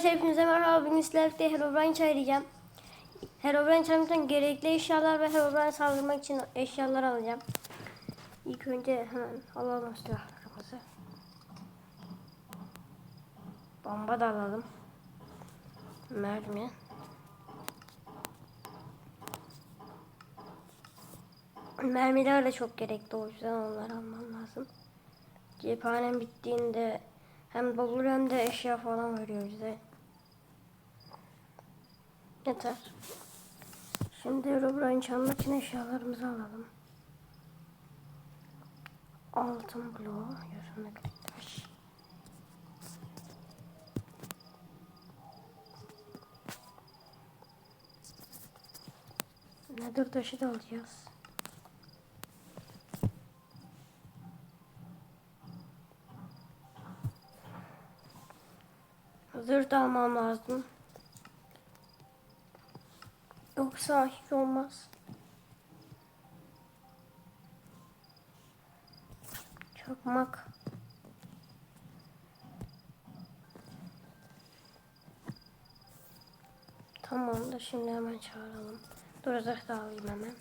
Arkadaşlar hepinize merhaba. Bugün sizlerle Herobrine çağıracağım. Herobrine çağırmaktan gerekli eşyalar ve Herobrine saldırmak için eşyalar alacağım. İlk önce hemen alalım silahlarımızı. Bomba da alalım. Mermi. Mermiler de çok gerekli o yüzden onları almam lazım. Cephanem bittiğinde hem dolur hem de eşya falan veriyor bize. Yeter. Şimdi Herobrine çalmak için eşyalarımızı alalım. Altın bloğu, yarımlık taş. Nedir taşı da alacağız. Zırh da almam lazım. Yoksa hiç olmaz. Çakmak. Tamam da şimdi hemen çağıralım. Dur zırh da alayım hemen.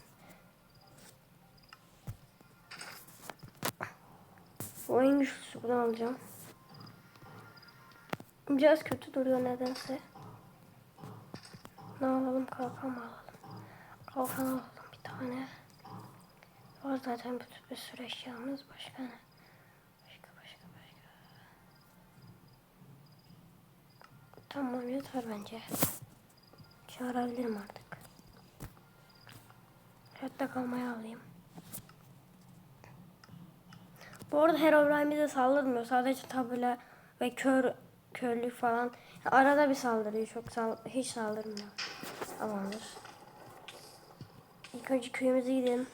Bu en güçlüsü bunu alacağım. Biraz kötü duruyor nedense. Ne alalım? Kalkan mı alalım? Kalkan alalım bir tane. Var zaten bir, bir sürü eşyamız. Başka ne? Başka başka başka. Tamam yeter bence. Çağırabilirim artık. Hayatta kalmayı alayım. Bu arada Herobrine bize saldırmıyor. Sadece tabela ve kör körlük falan. Arada bir saldırıyor. Çok sal hiç saldırmıyor. Tamamdır. İlk önce köyümüze gidelim.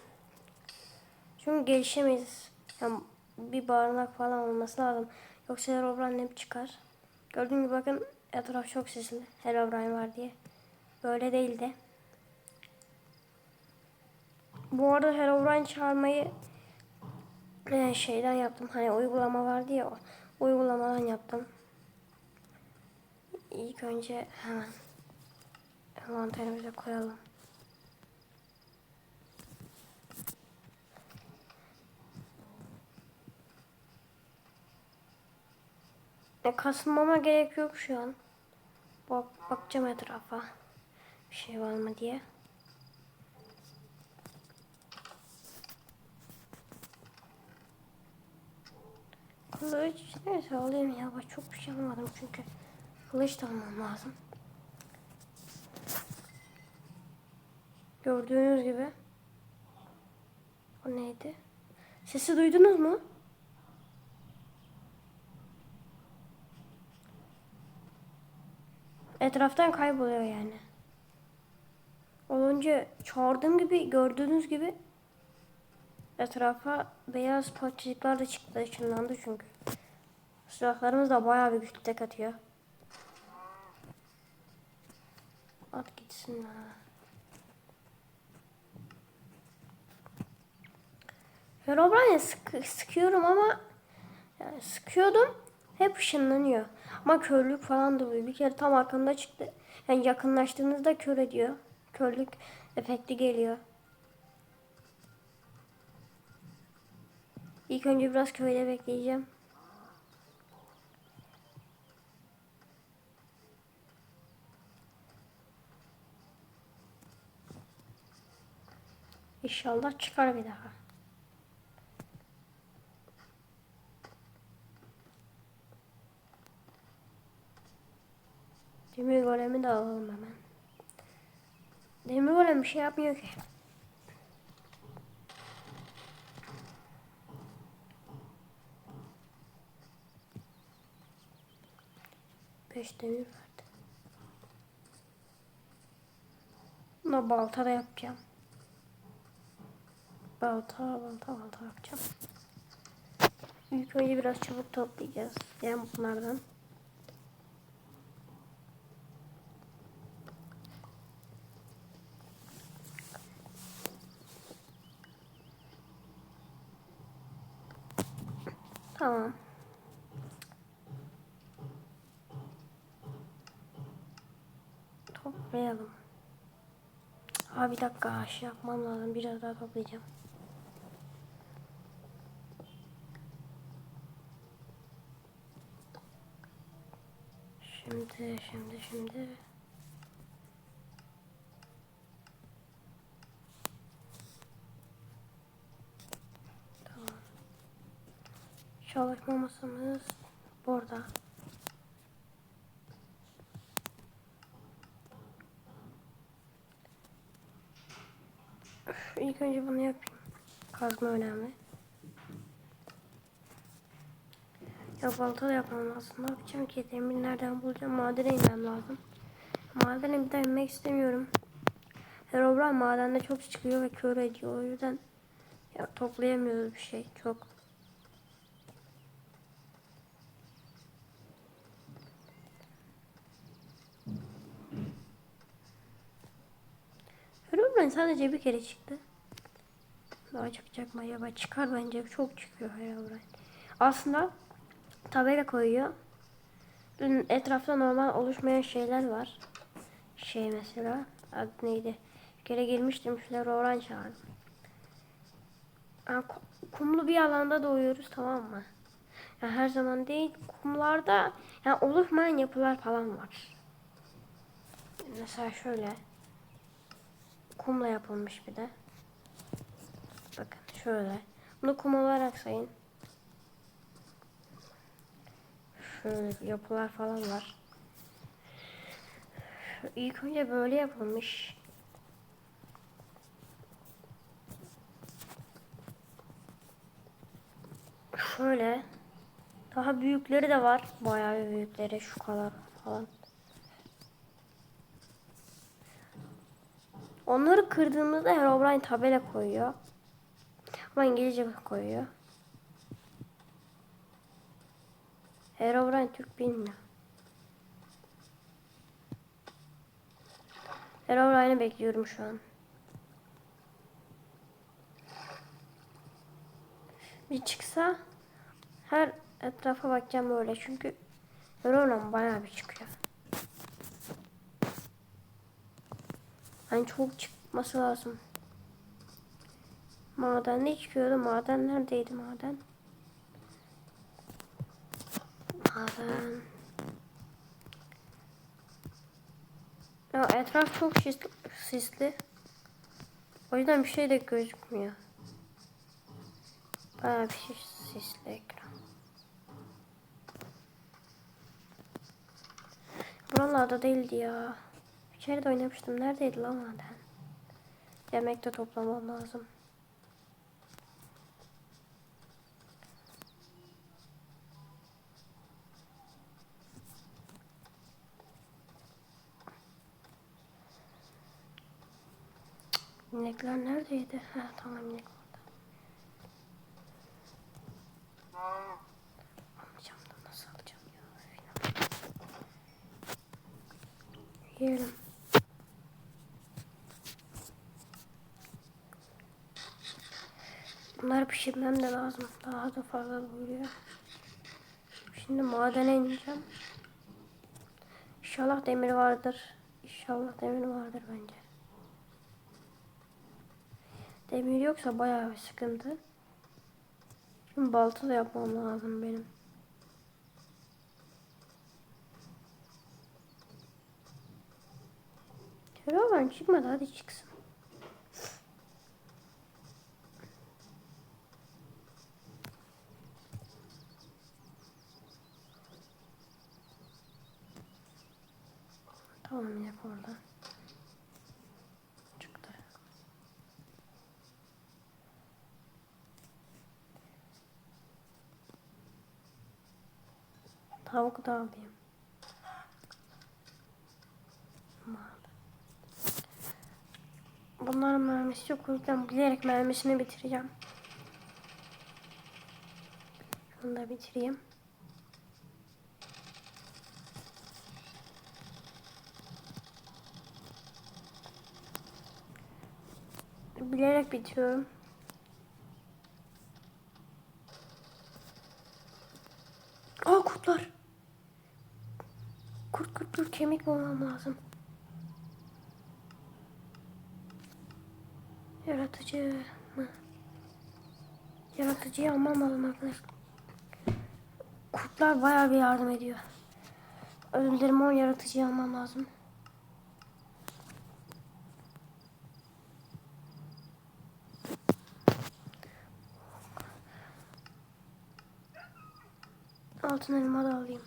Çünkü gelişemeyiz. Yani bir barınak falan olması lazım. Yoksa Herobrine hep çıkar. Gördüğün gibi bakın etraf çok sisli. Herobrine var diye. Böyle değil de. Bu arada Herobrine çağırmayı e, şeyden yaptım. Hani uygulama vardı ya uygulamadan yaptım. İlk önce hemen envanterimize koyalım. E, kasmama gerek yok şu an. Bak, bakacağım etrafa. Bir şey var mı diye. Kılıç neyse alayım ya. Çok bir şey almadım çünkü. Kılıç da almam lazım. Gördüğünüz gibi. O neydi? Sesi duydunuz mu? Etraftan kayboluyor yani. Olunca çağırdığım gibi gördüğünüz gibi etrafa beyaz parçacıklar da çıktı ışınlandı çünkü. Silahlarımız da bayağı bir güçlü tek atıyor. At gitsin ha. Herobrine sık sıkıyorum ama yani sıkıyordum hep ışınlanıyor. Ama körlük falan da oluyor. Bir kere tam arkamda çıktı. Yani yakınlaştığınızda kör ediyor. Körlük efekti geliyor. İlk önce biraz köyde bekleyeceğim. İnşallah çıkar bir daha. Demir golemi de alalım hemen. Demir golem bir şey yapmıyor ki. Beş demir verdi. Buna balta da yapacağım. Balta, balta, balta yapacağım. İlk önce biraz çabuk toplayacağız. Yani bunlardan. Tamam. toplayalım. Abi bir dakika şey yapmam lazım. Biraz daha toplayacağım. Şimdi, şimdi, şimdi. Tamam. Çalışma masamız burada. İlk önce bunu yapayım. Kazma önemli. Ya balta da yapmam lazım. Ne yapacağım ki? Demir nereden bulacağım? Madene inmem lazım. Madene bir daha inmek istemiyorum. Herobrine madende çok çıkıyor ve kör ediyor. O yüzden ya, toplayamıyoruz bir şey çok. Herobrine sadece bir kere çıktı. Daha çıkacak mı acaba? Çıkar bence. Çok çıkıyor Herobrine. Aslında tabela koyuyor. Etrafta normal oluşmayan şeyler var. Şey mesela adı neydi? Bir kere girmiştim şöyle Roran çağırdım. Yani ku- kumlu bir alanda doğuyoruz tamam mı? Yani her zaman değil kumlarda yani oluşmayan yapılar falan var. Mesela şöyle kumla yapılmış bir de. Bakın şöyle. Bunu kum olarak sayın. Şöyle yapılar falan var. İlk önce böyle yapılmış. Şöyle. Daha büyükleri de var. Bayağı büyükleri şu kadar falan. Onları kırdığımızda Herobrine tabela koyuyor. Ama İngilizce koyuyor. Herobrine Türk bilmiyor. Herobrine'i bekliyorum şu an. Bir çıksa her etrafa bakacağım böyle çünkü Herobrine bayağı bir çıkıyor. Yani çok çıkması lazım. Maden ne çıkıyordu? Maden neredeydi maden? Maden. Ya etraf çok sisli. O yüzden bir şey de gözükmüyor. Bayağı bir şey sisli ekran. Buralarda değildi ya. Bir oynamıştım. Neredeydi lan maden? Yemek de toplamam lazım. İnekler neredeydi? Ha tamam inek orada. Almayacağım da nasıl alacağım ya? Yiyelim. Bunları pişirmem de lazım. Daha da fazla buyuruyor. Şimdi madene ineceğim. İnşallah demir vardır. İnşallah demir vardır bence. Demir yoksa bayağı bir sıkıntı. Şimdi balta da yapmam lazım benim. Keravan çıkmadı hadi çıksın. Tamam yap orada. Çıktı. Tavuk da alayım. Bunların mermisi yok. O yüzden bilerek mermisini bitireceğim. Şunu da bitireyim. Bilerek bitiriyorum. Aa kurtlar. Dur dur kemik bulmam lazım. Yaratıcı mı? Yaratıcıyı almam lazım arkadaşlar. Kurtlar bayağı bir yardım ediyor. Önlerim on yaratıcıyı almam lazım. Altın elma da alayım.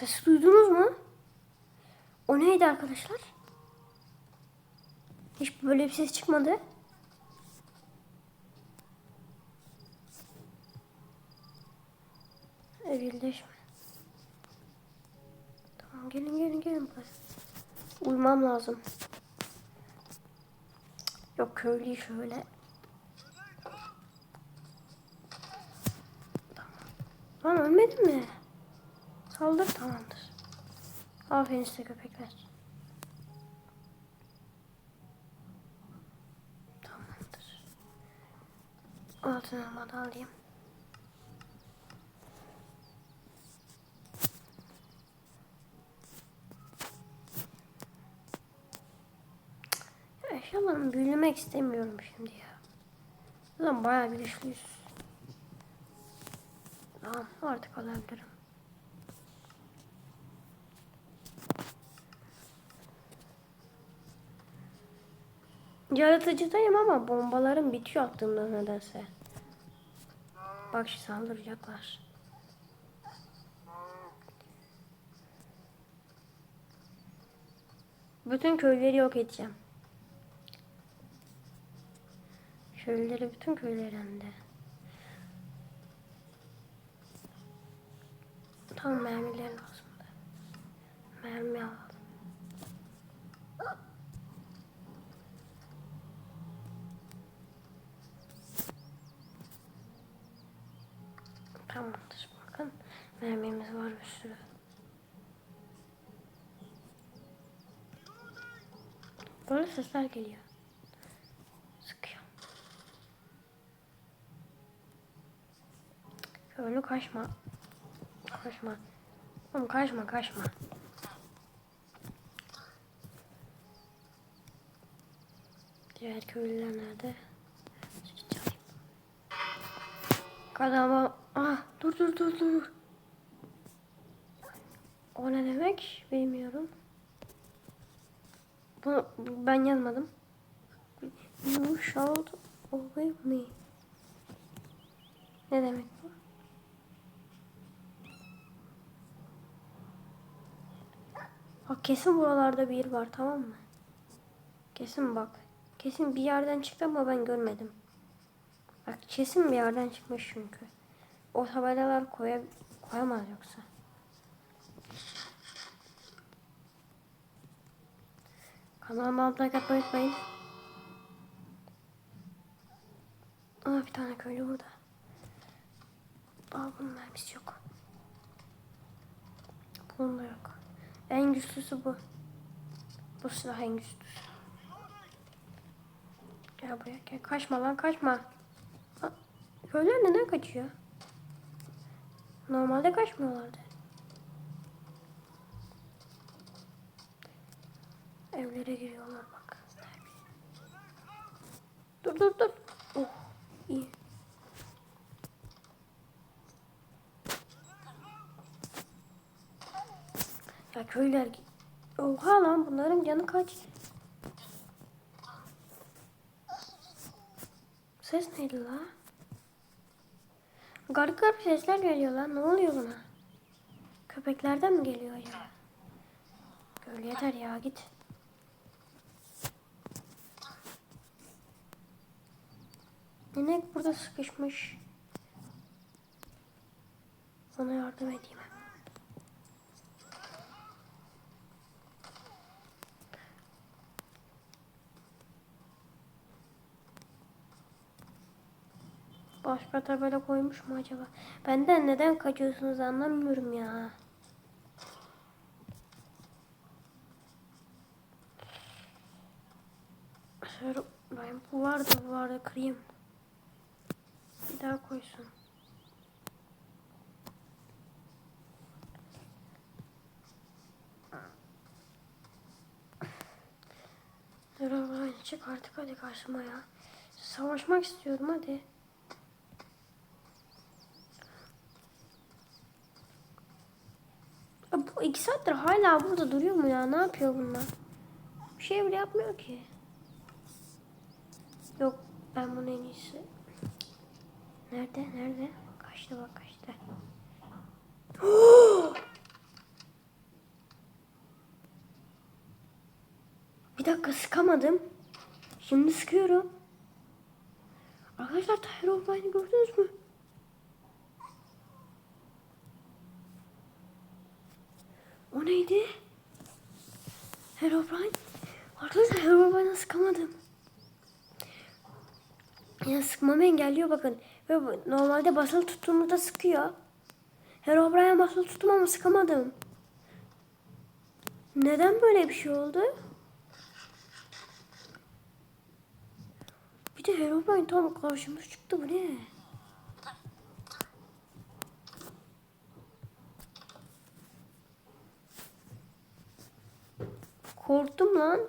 Sesi duydunuz mu? O neydi arkadaşlar? Hiç böyle bir ses çıkmadı. Evilleşme. Tamam gelin gelin gelin. Uyumam lazım. Yok köylüyü şöyle. Tamam. Lan ölmedin mi? Saldır tamamdır. Aferin size köpekler. Tamamdır. Altın elma da alayım. Eşyalarımı büyülemek istemiyorum şimdi ya. Ulan bayağı güçlüyüz. Tamam artık alabilirim. Yaratıcıdayım ama bombalarım bitiyor attığımda nedense. Bak şu saldıracaklar. Bütün köyleri yok edeceğim. Köyleri, bütün köyleri hem de. Tam mermiler lazım da. Mermi alalım. Tamamdır bakın. Mermimiz var bir sürü. Böyle sesler geliyor. Sıkıyor. Köylü kaçma. Kaçma. Oğlum kaçma kaçma. Diğer köylüler nerede? Kadama... Ah dur dur dur dur. O ne demek bilmiyorum. Bunu ben yazmadım. You should obey me. Ne demek bu? Bak kesin buralarda bir var tamam mı? Kesin bak. Kesin bir yerden çıktı ama ben görmedim. Bak kesin bir yerden çıkmış çünkü. O tabelalar koya, koyamaz yoksa. Kanalıma abone olmayı unutmayın. Aa bir tane köylü burada. Aa bunun mermisi yok. Bunun da yok. En güçlüsü bu. Bu silah en güçlüsü. Gel buraya gel. Kaçma lan kaçma. Ha, köylüler neden kaçıyor? Normalde kaçmıyorlardı. Evlere giriyorlar bak. Dur dur dur. Oh iyi. Ya köyler... Oha lan bunların canı kaç? Ses neydi la? Garip garip sesler geliyor lan. Ne oluyor buna? Köpeklerden mi geliyor acaba? Köylü yeter ya git. İnek burada sıkışmış. Ona yardım edeyim. Başka tabela koymuş mu acaba? Benden neden kaçıyorsunuz anlamıyorum ya. Şöyle ben bu vardı bu vardı kırayım tane daha koysun. Dragon çık artık hadi karşıma ya. Savaşmak istiyorum hadi. Ya bu iki saattir hala burada duruyor mu ya? Ne yapıyor bunlar? Bir şey bile yapmıyor ki. Yok ben bunu en iyisi Nerede? Nerede? Kaçtı bak kaçtı. Bir dakika sıkamadım. Şimdi sıkıyorum. Arkadaşlar Tahir Orbay'ını gördünüz mü? O neydi? Herobrine. Arkadaşlar Herobrine'a sıkamadım. Ya sıkmamı engelliyor bakın. Ve normalde basılı tuttuğumda sıkıyor. Herobrine basılı tuttum ama sıkamadım. Neden böyle bir şey oldu? Bir de Herobrine tam karşıma çıktı bu ne? Korktum lan.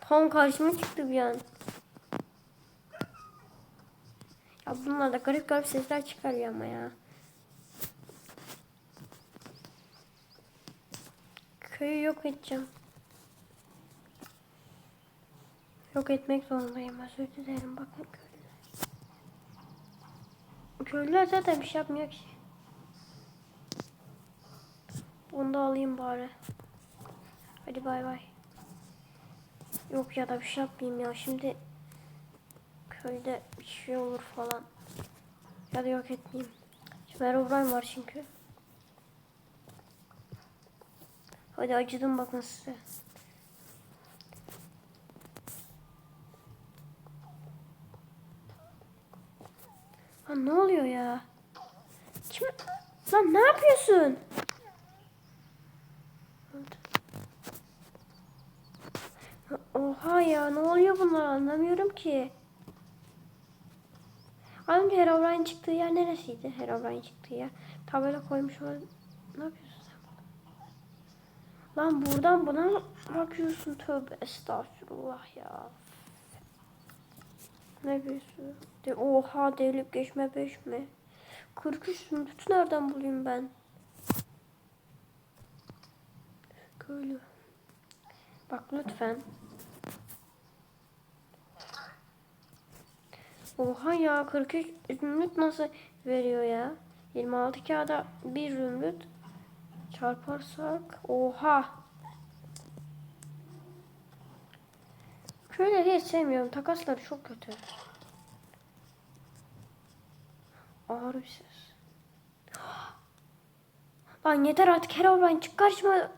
Tam karşıma çıktı bir an. Ya bunlar da garip garip sesler çıkarıyor ama ya. Köyü yok edeceğim. Yok etmek zorundayım. Özür dilerim. Bakın köylüler. Köylüler zaten bir şey yapmıyor ki. Onu da alayım bari. Hadi bay bay. Yok ya da bir şey yapmayayım ya. Şimdi köyde bir şey olur falan. Ya yok etmeyeyim. Şimdi Herobrine var çünkü. Hadi acıdım bakın size. Ha ne oluyor ya? Kim? Lan ne yapıyorsun? Oha ya ne oluyor bunlar anlamıyorum ki. Az önce Herobrine çıktığı yer neresiydi? Herobrine çıktığı yer. Tabela koymuş olan. Ne yapıyorsun sen burada? Lan buradan buna bakıyorsun? Tövbe estağfurullah ya. Ne yapıyorsun? De, oha devlep geçme 5 mi? 43 zümrüt nereden bulayım ben? Köylü. Bak lütfen. Oha ya 43 zümrüt nasıl veriyor ya? 26 kağıda bir zümrüt çarparsak oha. Köyleri hiç sevmiyorum. Takasları çok kötü. Ağır bir ses. Lan yeter artık Herobrine çık karşıma.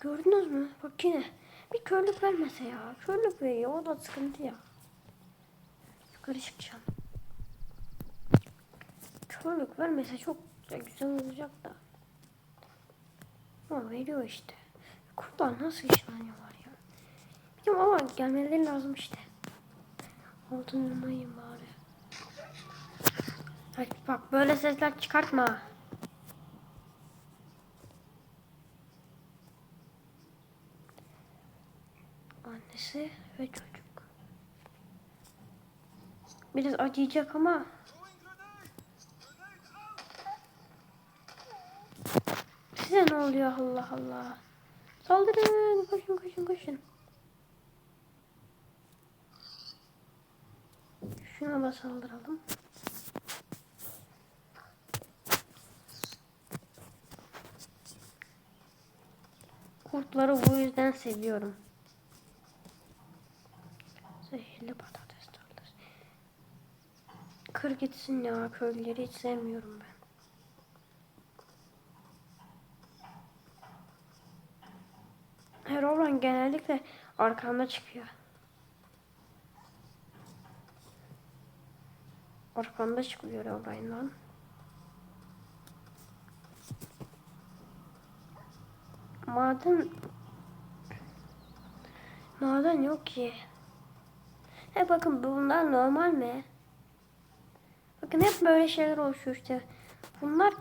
Gördünüz mü? Bak yine. Bir körlük vermese ya. Körlük veriyor. O da sıkıntı ya. Yukarı çıkacağım. Körlük vermese çok da güzel olacak da. Ama veriyor işte. Kurtlar nasıl işleniyorlar ya. Bilmiyorum ama gelmeleri lazım işte. Altın elmayım bari. Ay bak böyle sesler çıkartma. Annesi ve çocuk. Biraz acıyacak ama. Size ne oluyor Allah Allah. Saldırın koşun koşun koşun. Şuna da saldıralım. Kurtları bu yüzden seviyorum. Zehirli tarlası. Kır gitsin ya köylüleri hiç sevmiyorum ben. Herobrine genellikle arkamda çıkıyor. Arkamda çıkıyor Herobrine'dan. Maden Maden yok ki. He bakın bunlar normal mi? Bakın hep böyle şeyler oluşuyor işte. Bunlar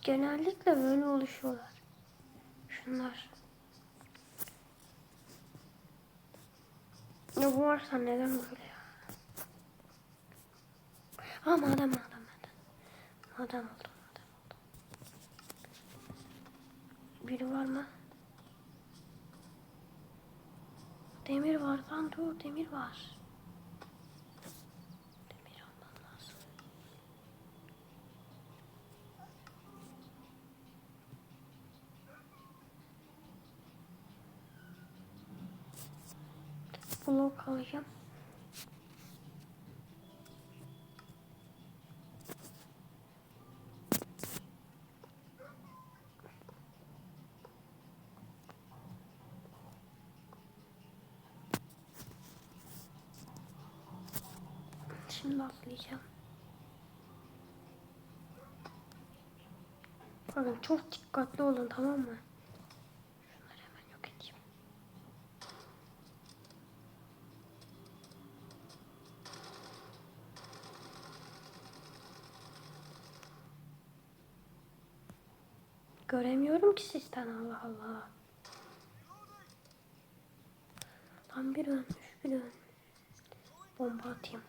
genellikle böyle oluşuyorlar. Şunlar. Ya bu varsa neden böyle ya? Aa madem madem madem. Madem oldu madem oldu. Biri var mı? Demir var lan dur demir var. Blok alacağım. Şimdi atlayacağım. Bakın çok dikkatli olun tamam mı? Şunları hemen yok edeyim. Göremiyorum ki sizden Allah Allah. Tam bir ölmüş bir ölmüş. Bomba atayım.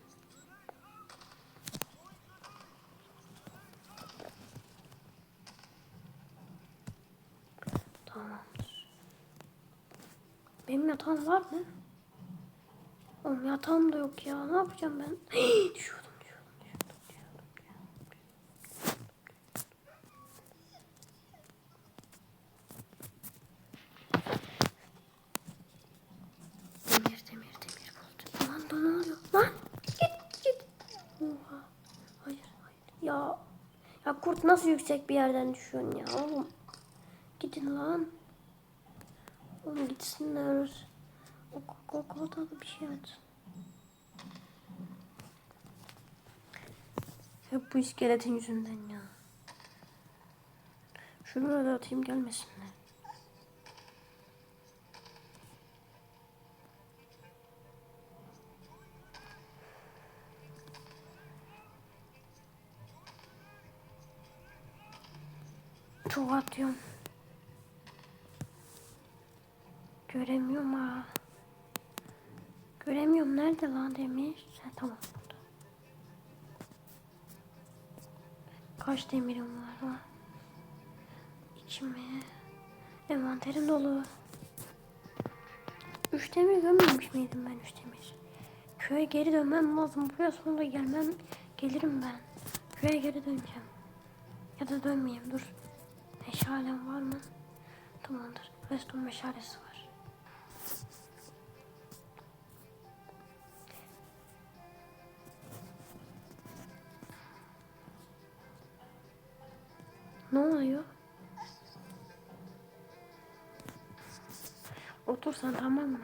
Tamamdır. Benim yatağım var mı? Oğlum yatağım da yok ya. Ne yapacağım ben? düşüyordum, düşüyordum. Demir, demir, demir buldum. Lan da ne oluyor? Lan git, git. Oha. Hayır, hayır. Ya, ya kurt nasıl yüksek bir yerden düşüyorsun ya oğlum? Gidin lan. Oğlum gitsinler. Ok, ok, bir şey aç. Hep bu iskeletin yüzünden ya. Şunu da atayım gelmesinler. Çok atıyorum. Göremiyorum ha. Göremiyorum. Nerede lan demir? Ha, tamam burada. Kaç demirim var ha? İki mi? Envanterim dolu. Üç demir gömmemiş miydim ben üç demir? Köye geri dönmem lazım. Buraya sonra gelmem. Gelirim ben. Köye geri döneceğim. Ya da dönmeyeyim dur. Meşalem var mı? Tamamdır. Reston meşalesi var. Ne oluyor? Otursan tamam mı?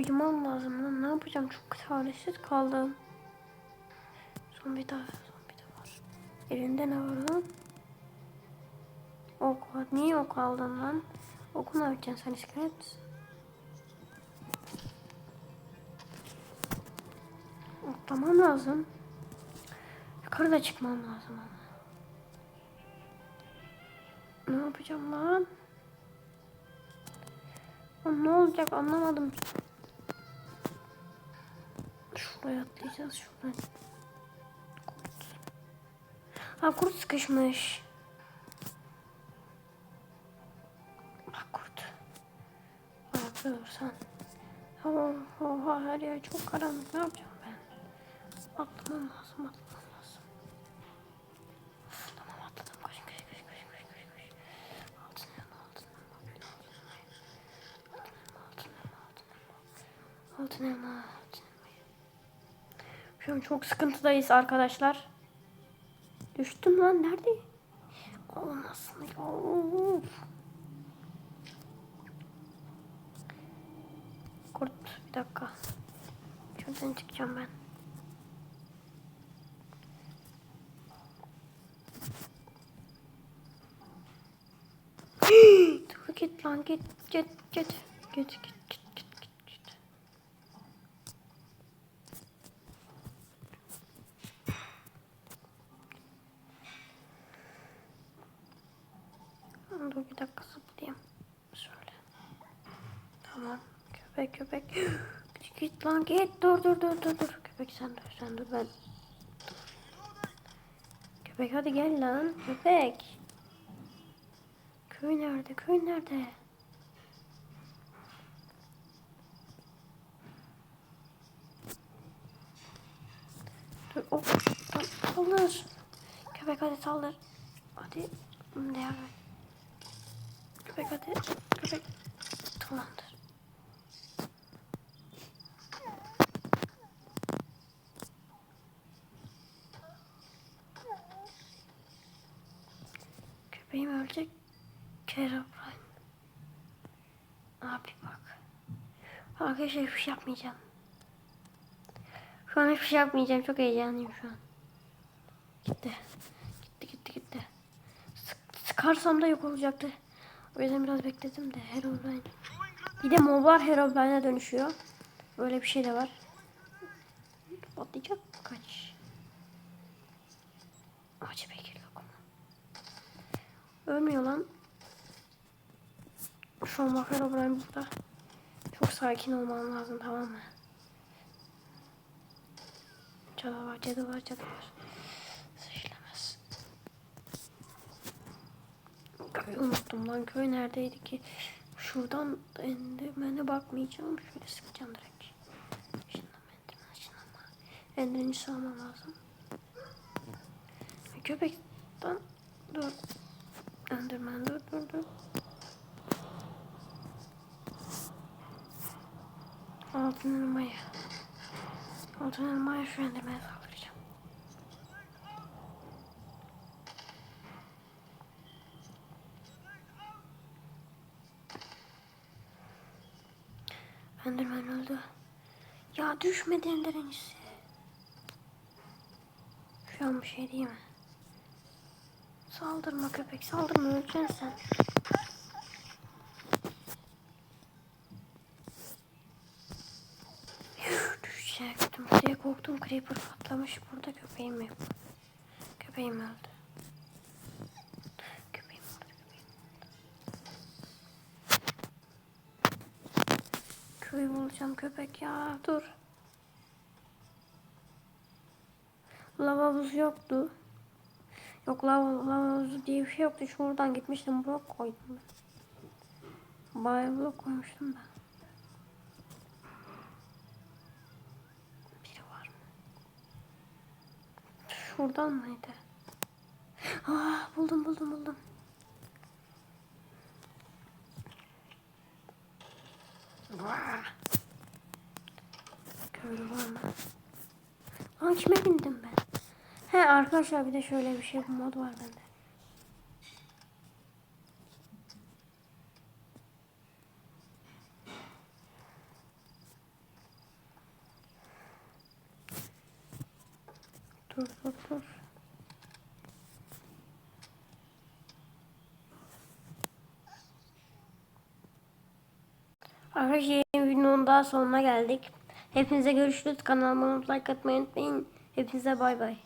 Uyumam lazım lan. Ne yapacağım? Çok çaresiz kaldım. Daha. Son bir daha var. Elinde ne var lan? Ok var. Niye ok aldın lan? Oku ne yapacaksın? Sen iskelet misin? Lazım. Yukarıda çıkmam lazım ama. Ne yapacağım? Lan ne olacak anlamadım. Şuraya atlayacağız şuradan. Kurt. Ha kurt sıkışmış. Bak kurt. Ayakta dursan. Oha, her yer çok karanlık. Ne yapacağım ben? Atlamam lazım, atlamam lazım. Tamam atladım. Koşun, koşun, koşun, koşun, koşun, koşun, koşun. Altın elma, altın böyle altın elma. Altın elma, altın elma, altın elma. Altın elma, altın elma. Şu an çok sıkıntıdayız arkadaşlar. Düştüm lan, nerede? Olmasın ya. Kurt, bir dakika. Şuradan çıkacağım ben. Git lan git git git git git git git. köpek köpek. Git lan git dur dur dur dur dur. Köpek sen dur sen dur ben. Köpek hadi gel lan köpek. Köy nerede köy nerede? Dur oh saldır. Köpek hadi saldır. Hadi. Ne yapayım? Köpek hadi. Köpek. Tamamdır. Köpeğim ölecek. Kerem Abi bak. Arkadaşlar hiçbir şey yapmayacağım. Şu an hiçbir şey yapmayacağım. Çok heyecanlıyım şu an. Gitti. Gitti gitti gitti. Sık- sıkarsam da yok olacaktı. O yüzden biraz bekledim de Herobrine. Bir de moblar Herobrine'e dönüşüyor. Böyle bir şey de var. Patlayacak kaç. Acı bekir yok Ölmüyor lan. Şu an Herobrine burada. Çok sakin olmam lazım tamam mı? Cadı var, cadı var, cadı var. Sıçramaz. Köyü unuttum lan. Köy neredeydi ki? Şuradan endirmene bakmayacağım. Şöyle sıkacağım direkt. Şundan endirmen, şundan da. Endirini sağlamam lazım. Köpekten dur. Endirmen dur dur dur. Altın elmayı. Altın elmayı şu endirmeye saldıracağım. Enderman öldü. Ya düşmedi Ender'inisi. Şu an bir şey değil mi? Saldırma köpek saldırma öleceksin sen. korktum. Creeper patlamış. Burada köpeğim yok. Köpeğim öldü. Köpeğim öldü. Köy bulacağım köpek ya. Dur. Lava havuzu yoktu. Yok lava, lava havuzu diye bir şey yoktu. Şuradan gitmiştim. Blok koydum ben. Bayağı blok koymuştum ben. Biri var mı? Şuradan mıydı? Ah buldum buldum buldum. Köylü var mı? Lan kime bindim ben? He arkadaşlar bir de şöyle bir şey bu mod var bende. Dur dur dur. Arkadaşlar yeni videonun sonuna geldik. Hepinize görüşürüz. Kanalıma like atmayı unutmayın. Hepinize bay bay.